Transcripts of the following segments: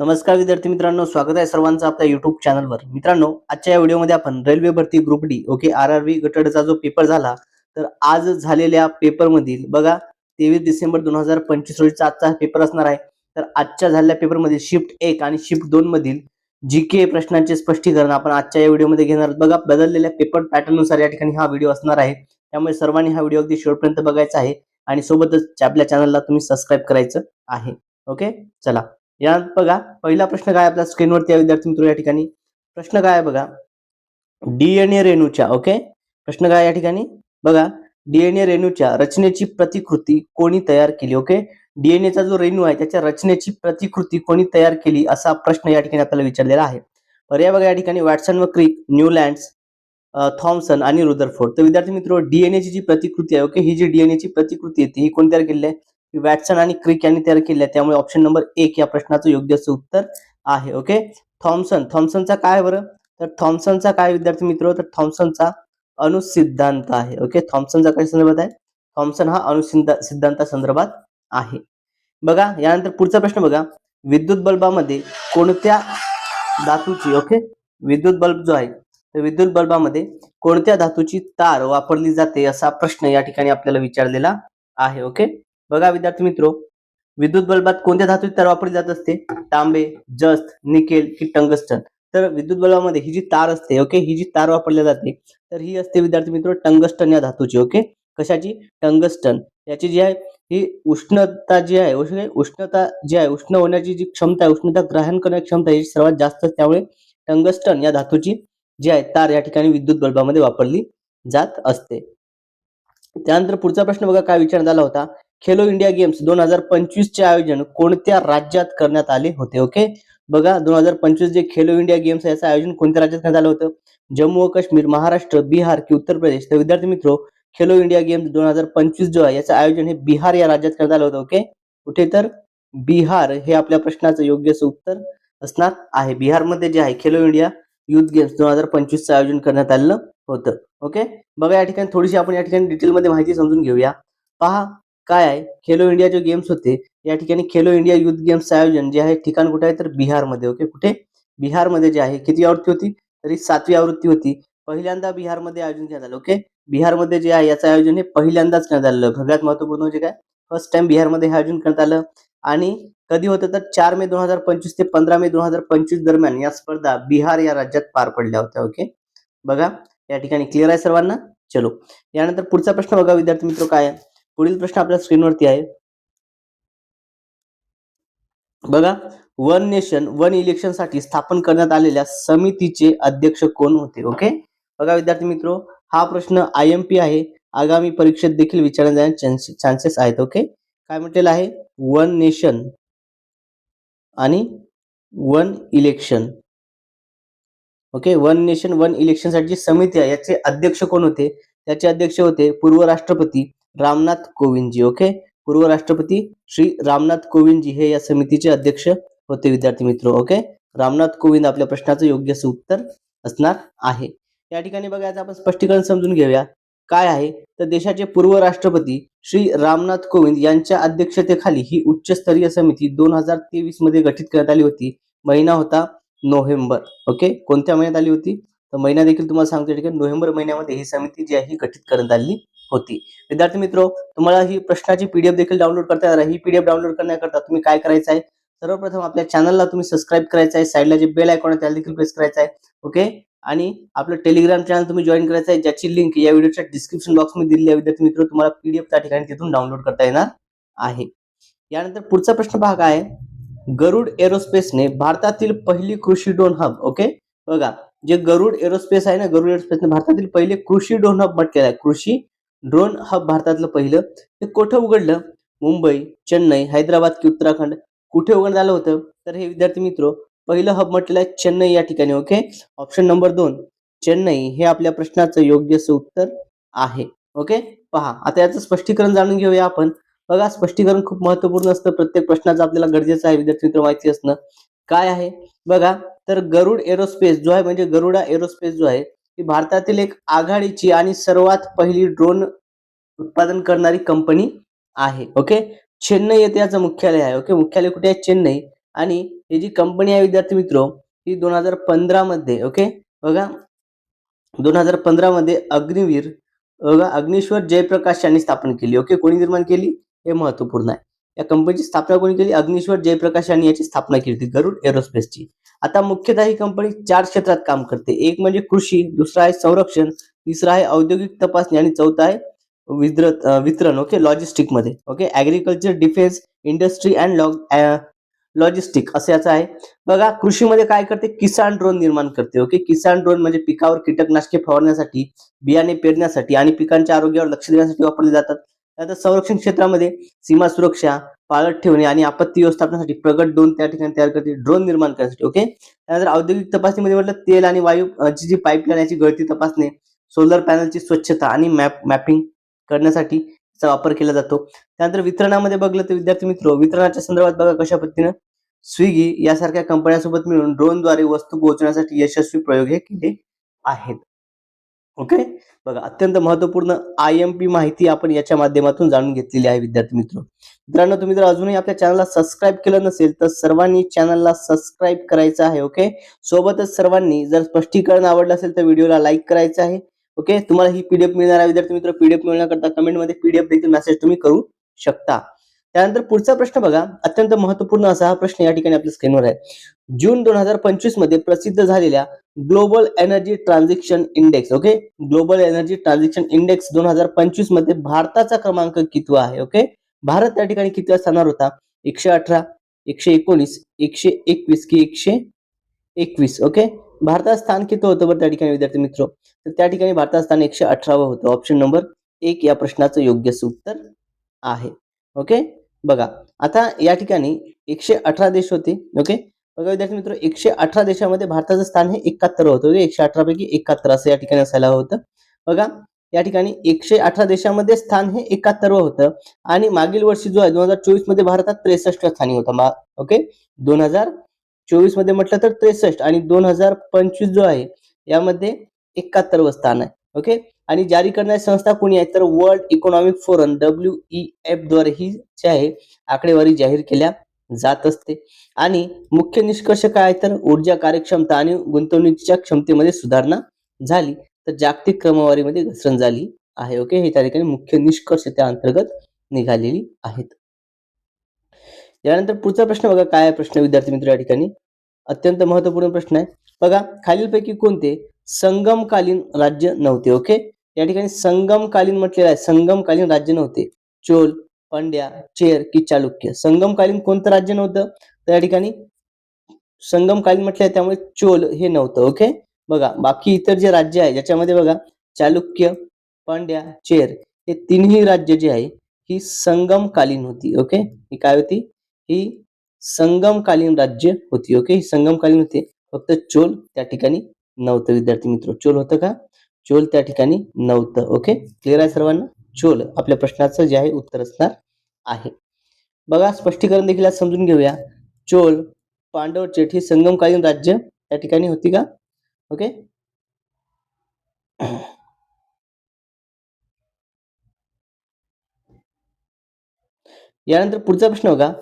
नमस्कार विद्यार्थी मित्रांनो स्वागत आहे सर्वांचं आपल्या युट्यूब चॅनलवर मित्रांनो आजच्या या व्हिडिओमध्ये आपण रेल्वे भरती group D okay R R V गटडचा जो पेपर झाला तर आज झालेल्या पेपरमधील बघा तेवीस डिसेंबर दोन हजार पंचवीस रोजीचा आजचा पेपर असणार आहे. तर आजच्या झालेल्या पेपरमधील शिफ्ट एक आणि शिफ्ट दोन मधील जी के प्रश्नांचे स्पष्टीकरण आपण आजच्या या व्हिडिओमध्ये घेणार आहोत. बघा बदललेल्या पेपर पॅटर्ननुसार या ठिकाणी हा व्हिडिओ असणार आहे. त्यामुळे सर्वांनी हा व्हिडिओ अगदी शेवटपर्यंत बघायचा आहे आणि सोबतच आपल्या चॅनलला तुम्ही सबस्क्राईब करायचं आहे. ओके चला. यात बघा पहिला प्रश्न काय आपल्या स्क्रीनवरती या विद्यार्थी मित्र या ठिकाणी? प्रश्न काय आहे बघा? डीएनए रेणूच्या ओके प्रश्न काय या ठिकाणी? बघा डीएनए रेणूच्या रचनेची प्रतिकृती कोणी तयार केली ओके डीएनएचा जो रेणू आहे त्याच्या रचनेची प्रतिकृती कोणी तयार केली असा प्रश्न या ठिकाणी आपल्याला विचारलेला आहे. पर्याय बघा या ठिकाणी वॅटसन व क्रिक न्यूलँड्स थॉम्सन आणि रुदरफोर्ड. तर विद्यार्थी मित्र डीएनएची जी प्रतिकृती आहे ओके ही जी डीएनएची प्रतिकृती आहे ती कोणी तयार केलेली आहे? वॅटसन आणि क्रिक यांनी तयार केले आहे त्यामुळे ऑप्शन नंबर एक या प्रश्नाचं योग्य असं उत्तर आहे ओके थॉम्सन थॉम्सनचा काय बरं? तर थॉम्सनचा काय विद्यार्थी मित्र? तर थॉम्सनचा अनुसिद्धांत आहे ओके थॉम्सनचा काय संदर्भात आहे? थॉम्सन हा अणुसिद्धा सिद्धांता संदर्भात आहे. बघा यानंतर पुढचा प्रश्न बघा. विद्युत बल्बामध्ये कोणत्या धातूची ओके विद्युत बल्ब जो आहे तर विद्युत बल्बामध्ये कोणत्या धातूची तार वापरली जाते असा प्रश्न या ठिकाणी आपल्याला विचारलेला आहे ओके बघा विद्यार्थी मित्रो विद्युत बल्बात कोणत्या धातूची तार वापरली जात असते? तांबे जस्त निकेल की टंगस्टन. तर विद्युत बल्बामध्ये ही जी तार असते ओके ही जी तार वापरली जाते तर ही असते विद्यार्थी मित्र टंगस्टन या धातूची ओके? कशाची? टंगस्टन. याची जी आहे ही उष्णता जी आहे उष्णता जी आहे उष्ण होण्याची जी क्षमता आहे उष्णता ग्रहण करण्याची क्षमता ही सर्वात जास्त त्यामुळे टंगस्टन या धातूची जी आहे तार या ठिकाणी विद्युत बल्बामध्ये वापरली जात असते. त्यानंतर पुढचा प्रश्न बघा काय विचारण्यात आला होता? खेलो इंडिया गेम्स दोन हजार पंचवीस चे आयोजन कोणत्या राज्यात करण्यात आले होते? ओके? बघा दोन हजार पंचवीस जे खेलो इंडिया गेम्स याचं आयोजन कोणत्या राज्यात करण्यात आलं होतं? जम्मू व काश्मीर महाराष्ट्र बिहार की उत्तर प्रदेश. तर विद्यार्थी मित्रो खेलो इंडिया गेम्स दोन हजार पंचवीस जो आहे याचं आयोजन हे बिहार या राज्यात करण्यात आलं होतं ओके? कुठे तर? बिहार हे आपल्या प्रश्नाचं योग्य उत्तर असणार आहे. बिहारमध्ये जे आहे खेलो इंडिया युथ गेम्स दोन हजार पंचवीसचं आयोजन करण्यात आलेलं होतं ओके? बघा या ठिकाणी थोडीशी आपण या ठिकाणी डिटेलमध्ये माहिती समजून घेऊया. पहा काय आहे? खेलो इंडिया जे गेम्स होते या ठिकाणी खेलो इंडिया युथ गेम्सचं आयोजन जे आहे ठिकाण कुठे आहे? तर बिहारमध्ये ओके कुठे? बिहारमध्ये जे आहे किती आवृत्ती होती? तरी सातवी आवृत्ती होती. पहिल्यांदा बिहारमध्ये आयोजन करण्यात आलं ओके बिहारमध्ये जे आहे याचं आयोजन हे पहिल्यांदाच करण्यात आलं सगळ्यात महत्त्वपूर्ण म्हणजे काय? फर्स्ट टाइम बिहारमध्ये हे आयोजन करण्यात आलं. आणि कधी होतं तर चार मे दोन हजार पंचवीस ते पंधरा मे दोन हजार पंचवीस दरम्यान या स्पर्धा बिहार या राज्यात पार पडल्या होत्या ओके बघा या ठिकाणी क्लिअर आहे सर्वांना? चलो. यानंतर पुढचा प्रश्न बघा विद्यार्थी मित्र काय आहे? पुढील प्रश्न आपल्या स्क्रीनवरती आहे. बघा वन नेशन वन इलेक्शनसाठी स्थापन करण्यात आलेल्या समितीचे अध्यक्ष कोण होते? ओके बघा विद्यार्थी मित्र हा प्रश्न आय एम पी आहे. आगामी परीक्षेत देखील विचारण्यात जाण्याचे चान्सेस आहेत ओके काय म्हटलेलं आहे? वन नेशन आणि one election okay one nation one इलेक्शनसाठी समिती आहे याचे अध्यक्ष कोण होते? त्याचे अध्यक्ष होते पूर्व राष्ट्रपती रामनाथ कोविंदजी ओके पूर्व राष्ट्रपती श्री रामनाथ कोविंदजी हे या समितीचे अध्यक्ष होते विद्यार्थी मित्र ओके रामनाथ कोविंद आपल्या प्रश्नाचं योग्य उत्तर असणार आहे. या ठिकाणी बघायचं आपण स्पष्टीकरण समजून घेऊया. काय आहे? तर देशाचे पूर्व राष्ट्रपती श्री रामनाथ कोविंद यांच्या अध्यक्षतेखाली ही उच्चस्तरीय समिती दोन हजार तेवीसमध्ये गठीत करण्यात आली होती. महिना होता नोव्हेंबर ओके कोणत्या महिन्यात आली होती? तर महिना देखील तुम्हाला सांगतो ठीक ठिकाणी नोव्हेंबर महिन्यामध्ये ही समिती जी आहे ही गठीत करण्यात आली होती. विद्यार्थी मित्र तुम्हाला ही प्रश्नाची पीडीएफ देखील डाउनलोड करता येणार ही पीडीएफ डाउनलोड करण्याकरता तुम्ही काय करायचं आहे? सर्वप्रथम आपल्या चॅनलला तुम्ही सबस्क्राईब करायचं आहे. साईडला जे बेल आयकॉन आहे त्याला देखील प्रेस करायचं आहे. ओके आणि आपलं टेलिग्राम चॅनल तुम्ही जॉईन करायचं आहे ज्याची लिंक या व्हिडिओच्या डिस्क्रिप्शन बॉक्समध्ये दिली आहे. विद्यार्थी मित्र तुम्हाला पीडीएफ त्या ठिकाणी तिथून डाउनलोड करता येणार आहे. यानंतर पुढचा प्रश्न भाग काय? आहे? गरुड एरोस्पेसने भारतातील पहिली कृषी ड्रोन हब ओके बघा जे गरुड एरोस्पेस आहे ना गरुड एरोस्पेसने भारतातील पहिले कृषी ड्रोन हब म्हटलेलं आहे. कृषी ड्रोन हब भारतातलं पहिलं ते कुठं उघडलं? मुंबई चेन्नई हैदराबाद की उत्तराखंड? कुठे उघडण्यात आलं होतं? तर हे विद्यार्थी मित्र पहिलं हब म्हटलेलं आहे चेन्नई या ठिकाणी ओके ऑप्शन नंबर दोन चेन्नई हे आपल्या प्रश्नाचं योग्य उत्तर आहे ओके पहा आता याचं स्पष्टीकरण जाणून घेऊया आपण. बघा स्पष्टीकरण खूप महत्त्वपूर्ण असतं. प्रत्येक प्रश्नाचं आपल्याला गरजेचं आहे विद्यार्थी मित्र माहिती असणं. काय आहे? बघा तर गरुड एरोस्पेस जो आहे म्हणजे गरुडा एरोस्पेस जो आहे ही भारतातील एक आघाडीची आणि सर्वात पहिली ड्रोन उत्पादन करणारी कंपनी आहे. ओके चेन्नई येथे याचं मुख्यालय आहे. ओके मुख्यालय कुठे आहे? चेन्नई. आणि ही जी कंपनी आहे विद्यार्थी मित्र ही दोन हजार पंधरा मध्ये ओके बघा. दोन हजार पंधरा मध्ये अग्निवीर बघा अग्निश्वर जयप्रकाश यांनी स्थापन केली. ओके कोणी निर्माण केली? हे महत्त्वपूर्ण आहे. या कंपनीची स्थापना कोणी केली? अग्निश्वर जयप्रकाश यांनी याची स्थापना केली होती. गरुड एरोस्पेसची. आता मुख्यतः ही कंपनी चार क्षेत्रात काम करते. एक म्हणजे कृषी दुसरा आहे संरक्षण तिसरा आहे औद्योगिक तपासणी आणि चौथा आहे वितरण okay? लॉजिस्टिकमध्ये okay agriculture defence industry and log logistic असं याचं आहे. बघा कृषीमध्ये काय करते? किसान ड्रोन निर्माण करते ओके? किसान ड्रोन म्हणजे पिकावर कीटकनाशके फवारण्यासाठी बियाणे पेरण्यासाठी आणि पिकांच्या आरोग्यावर लक्ष देण्यासाठी वापरले जातात. त्यानंतर संरक्षण क्षेत्रामध्ये सीमा सुरक्षा पाळत ठेवणे आणि आपत्ती व्यवस्थापनासाठी प्रगत ड्रोन त्या ठिकाणी तयार करते ड्रोन निर्माण करण्यासाठी ओके त्यानंतर औद्योगिक तपासणीमध्ये म्हटलं तेल आणि वायू जी जी पाईपलाईन याची गळती तपासणे सोलर पॅनलची स्वच्छता आणि मॅप मॅपिंग करण्यासाठी चा वापर केला जातो. त्यानंतर वितरणामध्ये बघलं तर विद्यार्थी मित्र वितरणाच्या संदर्भात बघा कशा पद्धतीनं स्विगी यासारख्या कंपन्यांसोबत मिळून ड्रोनद्वारे वस्तू पोहोचण्यासाठी यशस्वी प्रयोग हे केले आहेत. ओके? बघा अत्यंत महत्त्वपूर्ण आय एम पी माहिती आपण याच्या माध्यमातून जाणून घेतलेली आहे विद्यार्थी मित्र. मित्रांनो तुम्ही जर अजूनही आपल्या चॅनलला सबस्क्राईब केलं नसेल तर सर्वांनी चॅनलला सबस्क्राईब करायचं आहे ओके? सोबतच सर्वांनी जर स्पष्टीकरण आवडलं असेल तर व्हिडिओला लाईक करायचं आहे ओके? तुम्हाला ही पीडीएफ मिळणार आहे विद्यार्थी मित्र. पीडीएफ मिळण्याकरता कमेंटमध्ये पीडीएफ देखील मेसेज तुम्ही करू शकता. त्यानंतर पुढचा प्रश्न बघा. अत्यंत महत्त्वपूर्ण असा हा प्रश्न या ठिकाणी आपल्या स्क्रीनवर आहे. जून दोन हजार पंचवीसमध्ये प्रसिद्ध झालेल्या global energy transaction index okay? Global energy transaction index दोन हजार पंचवीसमध्ये भारताचा क्रमांक कितवा आहे ओके? भारत त्या ठिकाणी कितव्या स्थानावर होता? एकशे अठरा एकशे एकोणीस एकशे एकवीस की एकशे एकवीस ओके? भारतात स्थान किती होतं बरं त्या ठिकाणी विद्यार्थी मित्र? तर त्या ठिकाणी भारतात स्थान एकशे अठरावं होतं. ऑप्शन नंबर एक या प्रश्नाचं योग्य उत्तर आहे ओके? बघा आता या ठिकाणी एकशे अठरा देश होते ओके? बघा विद्यार्थी मित्र एकशे अठरा देशामध्ये भारताचं स्थान हे एकाहत्तर होतं. ओके एकशे अठरा पैकी एकाहत्तर असं या ठिकाणी असायला होतं. बघा या ठिकाणी एकशे अठरा देशामध्ये स्थान हे एकाहत्तर होतं. आणि मागील वर्षी जो आहे दोन हजार चोवीसमध्ये भारतात त्रेसष्ट स्थानी होता. मा- ओके? दोन हजार चोवीसमध्ये म्हटलं तर त्रेसष्ट आणि दोन हजार पंचवीस जो आहे यामध्ये एकाहत्तरवं स्थान आहे. ओके? आणि जारी करणारी संस्था कोणी आहे? तर world economic forum W E एफद्वारे ही जी आहे आकडेवारी जाहीर केल्या. जात असते. आणि मुख्य निष्कर्ष काय आहे तर ऊर्जा कार्यक्षमता आणि गुंतवणुकीच्या क्षमतेमध्ये सुधारणा झाली. तर जागतिक क्रमवारीमध्ये घसरण झाली आहे ओके हे त्या ठिकाणी मुख्य निष्कर्ष त्या अंतर्गत निघालेली आहेत. यानंतर पुढचा प्रश्न बघा काय प्रश्न? विद्यार्थी मित्र या ठिकाणी अत्यंत महत्त्वपूर्ण प्रश्न आहे. बघा खालीलपैकी कोणते? संगमकालीन राज्य नव्हते ओके या ठिकाणी संगमकालीन म्हटलेलं आहे. संगमकालीन राज्य नव्हते. चोल पंड्या चेर की चालुक्य. संगमकालीन कोणतं राज्य नव्हतं? त्या ठिकाणी संगमकालीन म्हटलंय त्यामुळे चोल हे नव्हतं ओके बघा बाकी इतर जे राज्य आहे ज्याच्यामध्ये बघा चालुक्य पांड्या चेर हे तिन्ही राज्य जे आहे ही संगमकालीन होती ओके ही काय होती? ही संगमकालीन राज्य होती ओके ही संगमकालीन होती. फक्त चोल त्या ठिकाणी नव्हतं विद्यार्थी मित्र. चोल होतं का? चोल त्या ठिकाणी नव्हतं ओके क्लिअर आहे सर्वांना? चोल आपल्या प्रश्नाचं जे आहे उत्तर असणार आहे. बघा स्पष्टीकरण देखील आज समजून घेऊया. चोल पांडव चेट ही संगमकालीन राज्य या ठिकाणी होती का? ओके? यानंतर पुढचा प्रश्न बघा.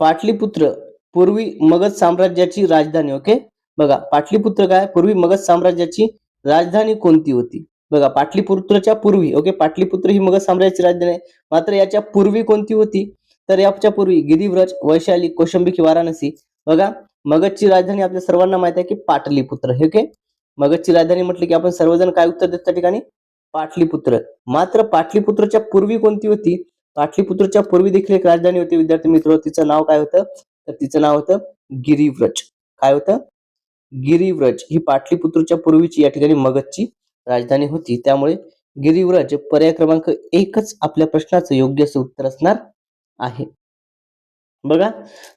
पाटलीपुत्र पूर्वी मगध साम्राज्याची राजधानी ओके? बघा पाटलीपुत्र काय? पूर्वी मगध साम्राज्याची राजधानी कोणती होती? बघा पाटलीपुत्रच्या पूर्वी ओके पाटलीपुत्र ही मगध साम्राज्याची राजधानी आहे. मात्र याच्या पूर्वी कोणती होती? तर याच्या पूर्वी गिरिव्रज वैशाली कौशंबी की वाराणसी. बघा मगधची राजधानी आपल्या सर्वांना माहीत आहे की पाटलीपुत्र ओके मगधची राजधानी म्हटली की आपण सर्वजण काय उत्तर देत त्या ठिकाणी? पाटलीपुत्र. मात्र पाटलीपुत्रच्या पूर्वी कोणती होती? पाटलीपुत्रच्या पूर्वी देखील एक राजधानी होती विद्यार्थी मित्र तिचं नाव काय होतं? तर तिचं नाव होतं गिरिव्रज. काय होतं? गिरिव्रज ही पाटलीपुत्रच्या पूर्वीची या ठिकाणी मगधची राजधानी होती. त्यामुळे गिरिव्रज पर्याय क्रमांक एकच आपल्या प्रश्नाचं योग्य उत्तर असणार आहे. बघा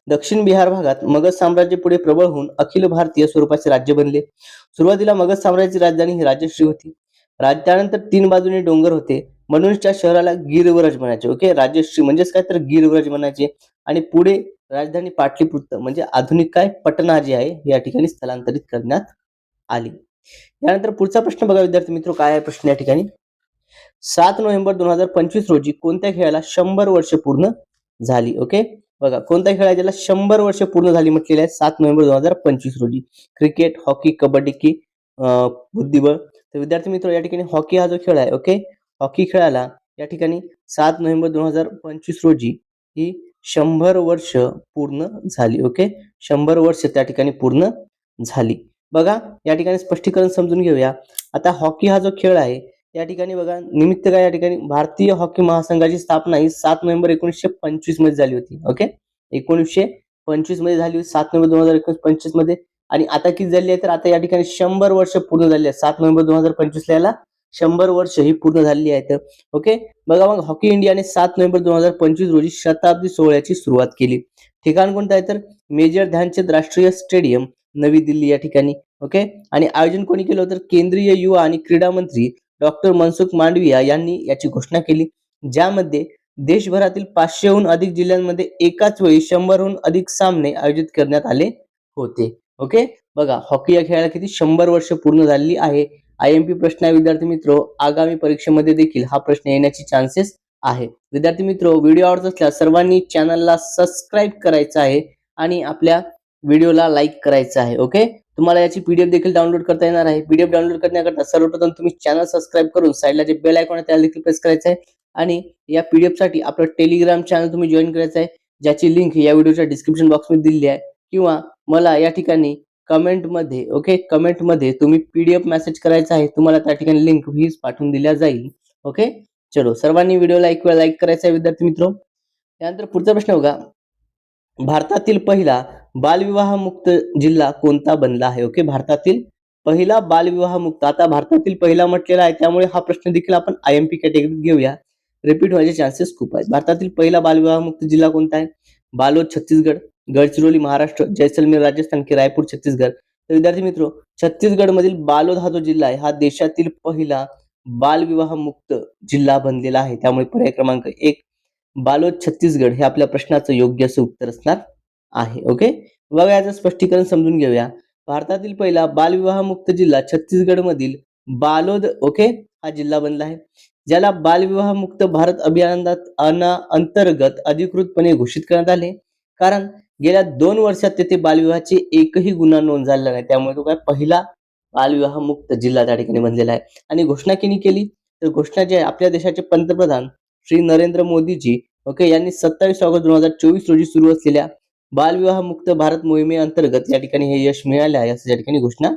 दक्षिण बिहार भागात मगध साम्राज्य पुढे प्रबळ होऊन अखिल भारतीय स्वरूपाचे राज्य बनले. सुरुवातीला मगध साम्राज्याची राजधानी ही राजश्री होती. राज त्यानंतर तीन बाजूने डोंगर होते. म्हणून त्या शहराला गिरवरज म्हणायचे ओके? राजश्री म्हणजेच काय? तर गिरवरज म्हणायचे. आणि पुढे राजधानी पाटलीपुत्र म्हणजे आधुनिक काय? पटना जी आहे. या ठिकाणी स्थलांतरित करण्यात आली. यानंतर पुढचा प्रश्न बघा विद्यार्थी मित्र काय आहे प्रश्न या ठिकाणी? सात नोव्हेंबर दोन हजार पंचवीस रोजी कोणत्या खेळाला शंभर वर्ष पूर्ण झाली? ओके? बघा कोणता खेळ आहे ज्याला शंभर वर्ष पूर्ण झाली म्हटलेले आहे सात नोव्हेंबर दोन हजार पंचवीस रोजी? क्रिकेट हॉकी कबड्डी की बुद्धिबळ? तर विद्यार्थी मित्र या ठिकाणी हॉकी हा जो खेळ आहे ओके? हॉकी खेळाला या ठिकाणी सात नोव्हेंबर दोन हजार पंचवीस रोजी ही शंभर वर्ष पूर्ण झाली ओके? शंभर वर्ष त्या ठिकाणी पूर्ण झाली. बघा या ठिकाणी स्पष्टीकरण समजून घेऊया. आता हॉकी हा जो खेळ आहे या ठिकाणी बघा निमित्त काय या ठिकाणी? भारतीय हॉकी महासंघाची स्थापना ही सात नोव्हेंबर एकोणीसशे पंचवीसमध्ये झाली होती ओके एकोणीसशे पंचवीसमध्ये झाली होती सात नोव्हेंबर दोन हजार एकोणीस पंचवीसमध्ये. आणि आता किती झाली आहे? तर आता या ठिकाणी शंभर वर्ष पूर्ण झाली आहे सात नोव्हेंबर दोन हजार पंचवीसला याला शंभर वर्ष ही पूर्ण झालेली आहेत ओके बघा मग हॉकी इंडियाने सात नोव्हेंबर दोन हजार पंचवीस रोजी शताब्दी सोहळ्याची सुरुवात केली. ठिकाण कोणतं आहे तर? मेजर ध्यानचंद राष्ट्रीय स्टेडियम नवी दिल्ली या ठिकाणी ओके? आणि आयोजन कोणी केलं तर केंद्रीय युवा आणि क्रीडा मंत्री डॉक्टर मनसुख मांडविया यांनी याची घोषणा केली ज्यामध्ये देशभरातील पाचशेहून अधिक जिल्ह्यांमध्ये एकाच वेळी शंभरहून अधिक सामने आयोजित करण्यात आले होते ओके? बघा हॉकी या खेळाला किती शंभर वर्ष पूर्ण झालेली आहे. आय एम पी प्रश्न आहे विद्यार्थी मित्र. आगामी परीक्षेमध्ये देखील हा प्रश्न येण्याची चान्सेस आहे. विद्यार्थी मित्र व्हिडिओ आवडत असल्यास सर्वांनी चॅनलला सबस्क्राईब करायचं आहे आणि आपल्या व्हिडिओला लाईक करायचं आहे ओके? तुम्हाला याची पीडीएफ देखील डाउनलोड करता येणार आहे. पीडीएफ डाउनलोड करण्याकरता सर्वप्रथम तुम्ही चॅनल सबस्क्राईब करून साईडला जे बेल आयकॉन आहे त्याला देखील प्रेस करायचं आहे. आणि या पीडीएफसाठी आपलं टेलिग्राम चॅनल तुम्ही जॉईन करायचं आहे. ज्याची लिंक या व्हिडिओच्या डिस्क्रिप्शन बॉक्समध्ये दिलेली आहे. किंवा मला या ठिकाणी कमेंटमध्ये ओके कमेंटमध्ये तुम्ही पीडीएफ मेसेज करायचा आहे तुम्हाला त्या ठिकाणी लिंक हीच पाठवून दिल्या जाईल ओके? चलो सर्वांनी व्हिडिओला एक वेळा लाईक करायचा आहे विद्यार्थी मित्र. त्यानंतर पुढचा प्रश्न बघा. भारतातील पहिला बालविवाह मुक्त जिल्हा कोणता बनला आहे? ओके भारतातील पहिला बालविवाहमुक्त आता भारतातील पहिला म्हटलेला आहे त्यामुळे हा प्रश्न देखील आपण आय एम पी कॅटेगरीत घेऊया. रिपीट व्हायचे चान्सेस खूप आहेत. भारतातील पहिला बालविवाह मुक्त जिल्हा कोणता आहे? बालोद छत्तीसगड गडचिरोली महाराष्ट्र जैसलमेर राजस्थान की रायपूर छत्तीसगड. तर विद्यार्थी मित्र छत्तीसगडमधील बालोद हा जो जिल्हा आहे हा देशातील पहिला बालविवाह मुक्त जिल्हा बनलेला आहे. त्यामुळे पर्याय क्रमांक एक बालोद छत्तीसगड हे आपल्या प्रश्नाचं योग्य असं उत्तर असणार आहे. ओके बघा याचं स्पष्टीकरण समजून घेऊया. भारतातील पहिला बालविवाह मुक्त जिल्हा छत्तीसगड मधील बालोद ओके हा जिल्हा बनला आहे. ज्याला बालविवाह मुक्त भारत अभियानात अना अंतर्गत अधिकृतपणे घोषित करण्यात आले. कारण गेल्या दोन वर्षात तेथे बालविवाहाचे एकही गुन्हा नोंद झालेला नाही. त्यामुळे तो काय पहिला बालविवाह मुक्त जिल्हा त्या ठिकाणी बनलेला आहे. आणि घोषणा केली केली? तर घोषणा जी आहे आपल्या देशाचे पंतप्रधान श्री नरेंद्र मोदीजी ओके यांनी सत्तावीस ऑगस्ट दोन हजार चोवीस रोजी सुरू असलेल्या बालविवाह मुक्त भारत मोहिमेअंतर्गत या ठिकाणी हे यश मिळाले आहे असं या ठिकाणी घोषणा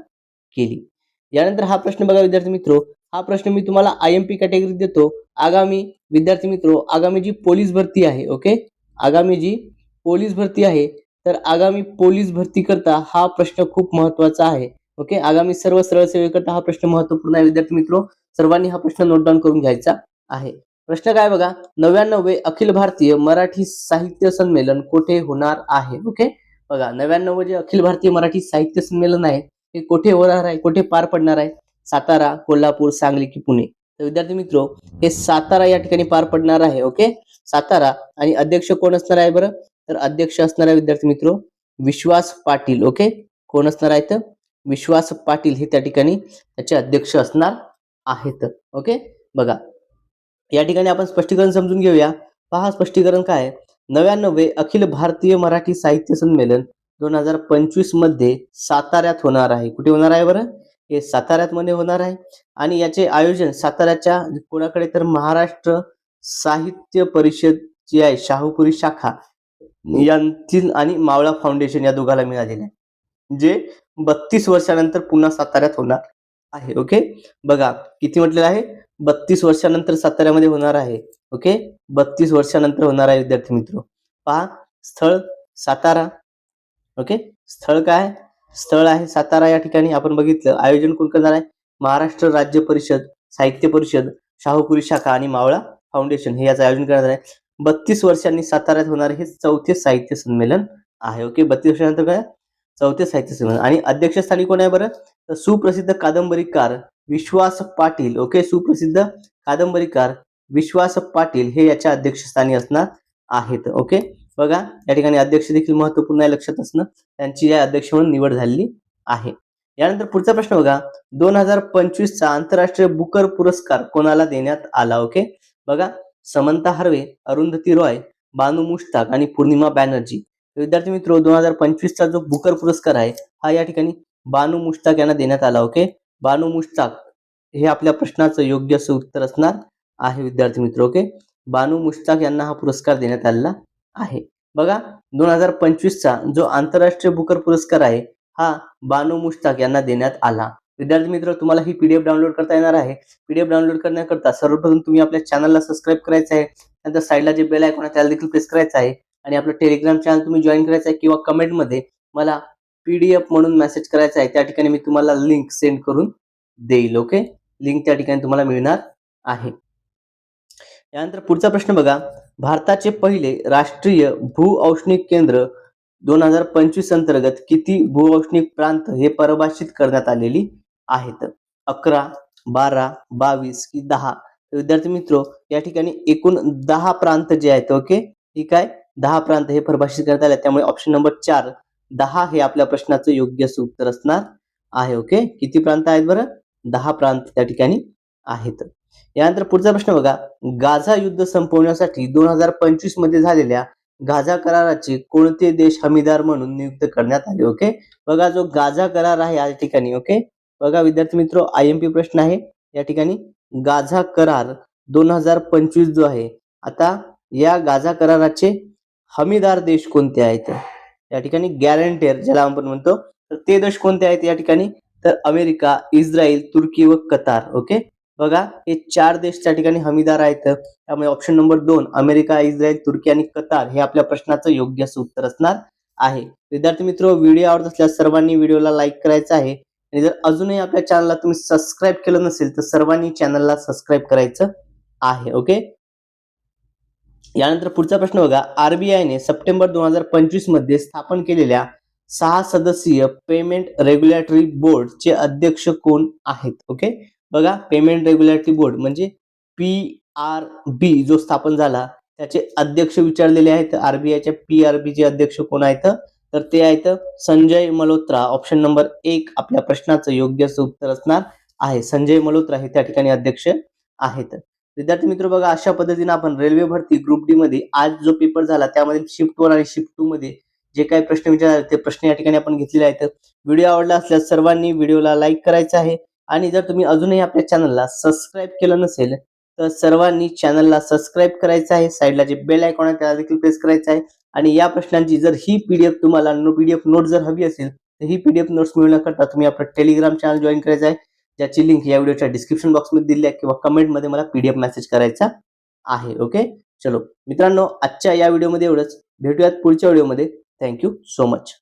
केली. यानंतर हा प्रश्न बघा विद्यार्थी मित्र. हा प्रश्न मी तुम्हाला आय एम पी कॅटेगरीत देतो. आगामी विद्यार्थी मित्र आगामी जी पोलीस भरती आहे ओके आगामी जी पोलीस भरती आहे तर आगामी पोलीस भरती करता हा प्रश्न खूप महत्त्वाचा आहे ओके आगामी सर्व सरळ सेवेकरता हा प्रश्न महत्त्वपूर्ण आहे विद्यार्थी मित्र. सर्वांनी हा प्रश्न नोट डाऊन करून घ्यायचा आहे. प्रश्न काय बघा? नव्याण्णवे अखिल भारतीय मराठी साहित्य संमेलन कुठे होणार आहे? ओके बघा नव्याण्णव जे अखिल भारतीय मराठी साहित्य संमेलन आहे हे कोठे होणार आहे? कोठे पार पडणार आहे? सातारा कोल्हापूर सांगली की पुणे? तर विद्यार्थी मित्र हे सातारा या ठिकाणी पार पडणार आहे ओके सातारा आणि अध्यक्ष कोण असणार आहे बरं? तर अध्यक्ष असणार आहे विद्यार्थी मित्र विश्वास पाटील ओके कोण असणार आहेत विश्वास पाटील हे त्या ठिकाणी त्याचे अध्यक्ष असणार आहेत ओके बघा या ठिकाणी आपण स्पष्टीकरण समजून घेऊया. पहा स्पष्टीकरण काय आहे. नव्याण्णवे अखिल भारतीय मराठी साहित्य संमेलन दोन हजार पंचवीसमध्ये साताऱ्यात होणार आहे. कुठे होणार आहे बरं? हे साताऱ्यात मध्ये होणार आहे. आणि याचे आयोजन साताऱ्याच्या कोणाकडे तर महाराष्ट्र साहित्य परिषद जी आहे शाहूपुरी शाखा यांतील आणि मावळा फाउंडेशन या दोघाला मिळालेले आहे. जे बत्तीस वर्षानंतर पुन्हा साताऱ्यात होणार आहे. ओके बघा किती म्हटलेलं आहे? बत्तीस वर्षानंतर साताऱ्यामध्ये होणार आहे. ओके? बत्तीस वर्षानंतर होणार आहे विद्यार्थी मित्र. पहा स्थळ सातारा. ओके? स्थळ काय? स्थळ आहे सातारा या ठिकाणी. आपण बघितलं आयोजन कोण करणार आहे? महाराष्ट्र राज्य परिषद साहित्य परिषद शाहूपुरी शाखा आणि मावळा फाउंडेशन हे याचं आयोजन करणार आहे. बत्तीस वर्षांनी साताऱ्यात होणारे हे चौथे साहित्य संमेलन आहे. ओके? बत्तीस वर्षानंतर काय? चौथे साहित्य संमेलन. आणि अध्यक्षस्थानी कोण आहे बरं? तर सुप्रसिद्ध कादंबरीकार विश्वास पाटील ओके सुप्रसिद्ध कादंबरीकार विश्वास पाटील हे याच्या अध्यक्षस्थानी असणार आहेत ओके? बघा या ठिकाणी अध्यक्ष देखील महत्त्वपूर्ण आहे लक्षात असणं. त्यांची या अध्यक्ष म्हणून निवड झालेली आहे. यानंतर पुढचा प्रश्न बघा. दोन हजार पंचवीसचा आंतरराष्ट्रीय बुकर पुरस्कार कोणाला देण्यात आला ओके? बघा समंता हर्वे अरुंधती रॉय बानू मुश्ताक आणि पूर्णिमा बॅनर्जी. विद्यार्थी मित्र दोन हजार पंचवीसचा जो बुकर पुरस्कार आहे हा या ठिकाणी बानू मुश्ताक यांना देण्यात आला ओके? बानू मुश्ताक हे आपल्या प्रश्नाचं योग्य असं उत्तर असणार आहे विद्यार्थी मित्र ओके? बानू मुश्ताक यांना हा पुरस्कार देण्यात आलेला आहे. बघा दोन हजार पंचवीसचा जो आंतरराष्ट्रीय बुकर पुरस्कार आहे हा बानू मुश्ताक यांना देण्यात आला. विद्यार्थी मित्र तुम्हाला ही पीडीएफ डाउनलोड करता येणार आहे. पीडीएफ डाउनलोड करण्याकरता सर्वप्रथम तुम्ही आपल्या चॅनलला सबस्क्राईब करायचं आहे नंतर साईडला जे बेल आयकॉन आहे त्याला देखील प्रेस करायचं आहे आणि आपलं टेलिग्राम चॅनल तुम्ही जॉईन करायचं आहे किंवा कमेंटमध्ये मला पीडीएफ म्हणून मेसेज करायचा आहे त्या ठिकाणी मी तुम्हाला लिंक सेंड करून देईल ओके लिंक त्या ठिकाणी तुम्हाला मिळणार आहे. यानंतर पुढचा प्रश्न बघा. भारताचे पहिले राष्ट्रीय भू औष्णिक केंद्र दोन हजार पंचवीस अंतर्गत किती भू औष्णिक प्रांत हे परिभाषित करण्यात आलेली आहेत? अकरा बारा बावीस की दहा? विद्यार्थी मित्र या ठिकाणी एकूण दहा प्रांत जे आहेत ओके ठीक आहे? दहा प्रांत हे परिभाषित करण्यात आले त्यामुळे ऑप्शन नंबर चार दहा हे आपल्या प्रश्नाचं योग्य उत्तर असणार आहे ओके किती प्रांत आहेत बरं? दहा प्रांत त्या ठिकाणी आहेत. यानंतर पुढचा प्रश्न बघा. गाझा युद्ध संपवण्यासाठी दोन हजार पंचवीसमध्ये झालेल्या गाझा कराराचे कोणते देश हमीदार म्हणून नियुक्त करण्यात आले ओके बघा जो गाझा करार आहे या ठिकाणी ओके बघा विद्यार्थी मित्र आय एम पी प्रश्न आहे. या ठिकाणी गाझा करार दोन हजार पंचवीस जो आहे आता या गाझा कराराचे हमीदार देश कोणते आहेत? या ठिकाणी गॅरंटेर ज्याला आपण म्हणतो तर ते देश कोणते आहेत या ठिकाणी? तर अमेरिका इस्रायल तुर्की व कतार ओके बघा हे चार देश त्या ठिकाणी हमीदार आहेत. त्यामुळे ऑप्शन नंबर दोन अमेरिका इस्रायल तुर्की आणि कतार हे आपल्या प्रश्नाचं योग्य असं उत्तर असणार आहे. विद्यार्थी मित्र व्हिडिओ आवडत असल्यास सर्वांनी व्हिडिओला लाईक करायचा आहे. आणि जर अजूनही आपल्या चॅनलला तुम्ही सबस्क्राईब केलं नसेल तर सर्वांनी चॅनलला सबस्क्राईब करायचं आहे ओके यानंतर पुढचा प्रश्न बघा. आरबीआयने सप्टेंबर दोन हजार पंचवीसमध्ये स्थापन केलेल्या सहा सदस्यीय पेमेंट रेग्युलेटरी बोर्डचे अध्यक्ष कोण आहेत? ओके बघा पेमेंट रेग्युलेटरी बोर्ड म्हणजे पी आर बी जो स्थापन झाला त्याचे अध्यक्ष विचारलेले आहेत. आरबीआयच्या पी आर बीचे अध्यक्ष कोण आहेत? तर ते आहेत संजय मल्होत्रा. ऑप्शन नंबर एक आपल्या प्रश्नाचं योग्य उत्तर असणार आहे. संजय मल्होत्रा हे त्या ठिकाणी अध्यक्ष आहेत. विद्यार्थी मित्र बघा अशा पद्धतीने आपण रेल्वे भरती ग्रुप डी मध्ये आज जो पेपर झाला त्यामध्ये शिफ्ट वन आणि शिफ्ट टू मध्ये जे काही प्रश्न विचारले ते प्रश्न या ठिकाणी आपण घेतलेले आहेत. व्हिडिओ आवडला असल्यास सर्वांनी व्हिडिओला लाईक करायचा आहे. आणि जर तुम्ही अजूनही आपल्या चॅनलला सबस्क्राईब केलं नसेल तर सर्वांनी चॅनलला सबस्क्राईब करायचं आहे. साईडला जे बेल आयकॉन आहे त्याला देखील प्रेस करायचं आहे. आणि या प्रश्नांची जर ही पीडीएफ तुम्हाला नो पीडीएफ नोट जर हवी असेल तर ही पीडीएफ नोट्स मिळवण्याकरता तुम्ही आपलं टेलिग्राम चॅनल जॉईन करायचं आहे. ज्याची लिंक या व्हिडिओच्या डिस्क्रिप्शन बॉक्समध्ये दिली आहे किंवा कमेंटमध्ये मला पीडीएफ मेसेज करायचा आहे ओके चलो मित्रांनो आजच्या या व्हिडिओमध्ये एवढंच. भेटूयात पुढच्या व्हिडिओमध्ये थँक्यू सो मच